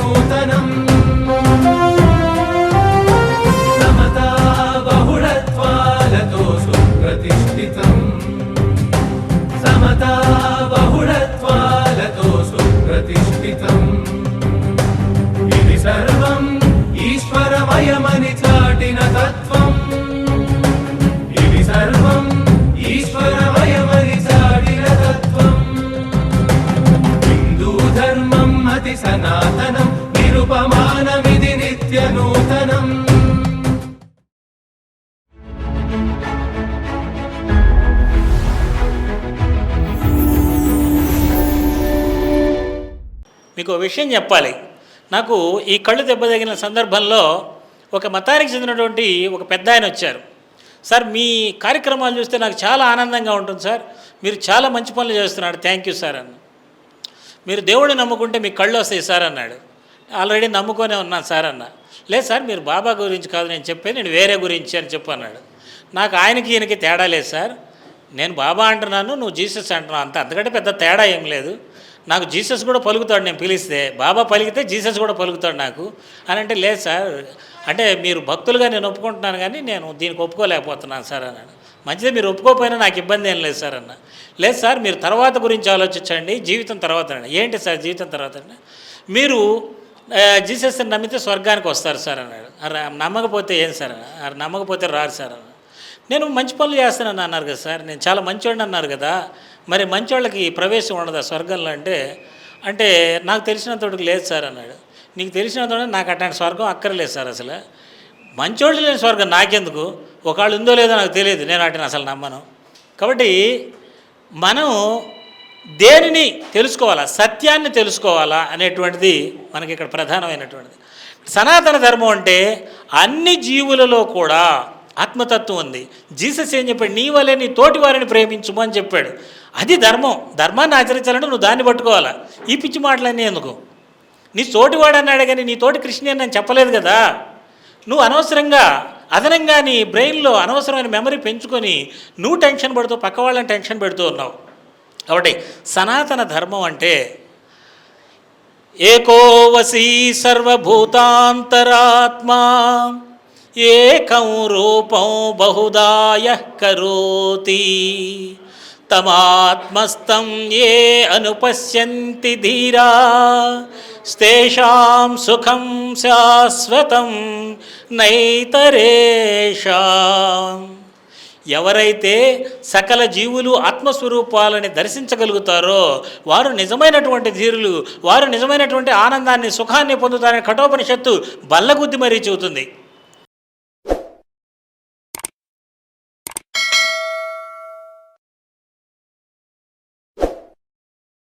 నూతనం. సమతా బహుళత్వాలతో సుప్రతిష్ఠితం. సమతా నిత్య నూతనం మీకు ఒక విషయం చెప్పాలి. నాకు ఈ కళ్ళు దెబ్బతగిన సందర్భంలో ఒక మతానికి చెందినటువంటి ఒక పెద్ద ఆయన వచ్చారు. సార్ మీ కార్యక్రమాలు చూస్తే నాకు చాలా ఆనందంగా ఉంటుంది సార్. మీరు చాలా మంచి పనులు చేస్తున్నారు. థ్యాంక్ యూ సార్ అన్న. మీరు దేవుడిని నమ్ముకుంటే మీ కళ్ళు వస్తాయి సార్ అన్నాడు. ఆల్రెడీ నమ్ముకొనే ఉన్నాను సార్ అన్న. లేదు సార్ మీరు బాబా గురించి కాదు నేను చెప్పేది నేను వేరే గురించి అని చెప్పు అన్నాడు. నాకు ఆయనకి ఈయనకి తేడా లేదు సార్. నేను బాబా అంటున్నాను నువ్వు జీసస్ అంటున్నావు. అంత అంతకంటే పెద్ద తేడా ఏం లేదు. నాకు జీసస్ కూడా పలుకుతాడు నేను పిలిస్తే బాబా పలికితే జీసస్ కూడా పలుకుతాడు నాకు. అని అంటే లేదు సార్ అంటే మీరు భక్తులుగా నేను ఒప్పుకుంటున్నాను కానీ నేను దీనికి ఒప్పుకోలేకపోతున్నాను సార్ అన్నాడు. మంచిదే మీరు ఒప్పుకోకపోయినా నాకు ఇబ్బంది ఏం లేదు సార్ అన్న. లేదు సార్ మీరు తర్వాత గురించి ఆలోచించండి జీవితం తర్వాత ఏంటి సార్ జీవితం తర్వాత మీరు జీసస్ని నమ్మితే స్వర్గానికి వస్తారు సార్ అన్నాడు. అరే నమ్మకపోతే ఏం సార్? అన్నారు నమ్మకపోతే రారు సార్ అన్నారు నేను మంచి పనులు చేస్తానని అన్నారు కదా సార్. నేను చాలా మంచివాడిని అన్నారు కదా. మరి మంచివాళ్ళకి ప్రవేశం ఉండదా స్వర్గంలో అంటే? అంటే నాకు తెలిసినంతటికి లేదు సార్ అన్నాడు. నీకు తెలిసినంత నాకు అట్లాంటి స్వర్గం అక్కర్లేదు సార్ అసలు. మంచోళ్ళు లేని స్వర్గం నాకెందుకు? ఒకళ్ళు ఉందో లేదో నాకు తెలియదు. నేను వాటిని అసలు నమ్మను. కాబట్టి మనం దేనిని తెలుసుకోవాలా? సత్యాన్ని తెలుసుకోవాలా? అనేటువంటిది మనకి ఇక్కడ ప్రధానమైనటువంటిది. సనాతన ధర్మం అంటే అన్ని జీవులలో కూడా ఆత్మతత్వం ఉంది. జీసస్ ఏం చెప్పాడు? నీ వల్లే నీ తోటి వారిని ప్రేమించుము అని చెప్పాడు. అది ధర్మం. ధర్మాన్ని ఆచరించాలంటే నువ్వు దాన్ని పట్టుకోవాలా? ఈ పిచ్చి మాటలన్నీ ఎందుకు? నీ తోటివాడు అన్నాడు కానీ నీ తోటి కృష్ణ అని నేను చెప్పలేదు కదా? నువ్వు అనవసరంగా అదనంగా నీ బ్రెయిన్లో అనవసరమైన మెమరీ పెంచుకొని నువ్వు టెన్షన్ పడుతూ పక్క వాళ్ళని టెన్షన్ పెడుతూ ఉన్నావు. కాబట్టి సనాతన ధర్మం అంటే ఏకోవసీ సర్వభూతాంతరాత్మా ఏకం రూపం బహుదాయ కరోతి తమాత్మస్తం ఏ అనుపశ్యంతి ధీరా స్తేషాం సుఖం శాశ్వతం నైతరేషాం ఎవరైతే సకల జీవులు ఆత్మస్వరూపాలని దర్శించగలుగుతారో వారు నిజమైనటువంటి ధీరులు వారు నిజమైనటువంటి ఆనందాన్ని సుఖాన్ని పొందుతారని కఠోపనిషత్తు బల్లగుద్ది మరీ చెబుతుంది.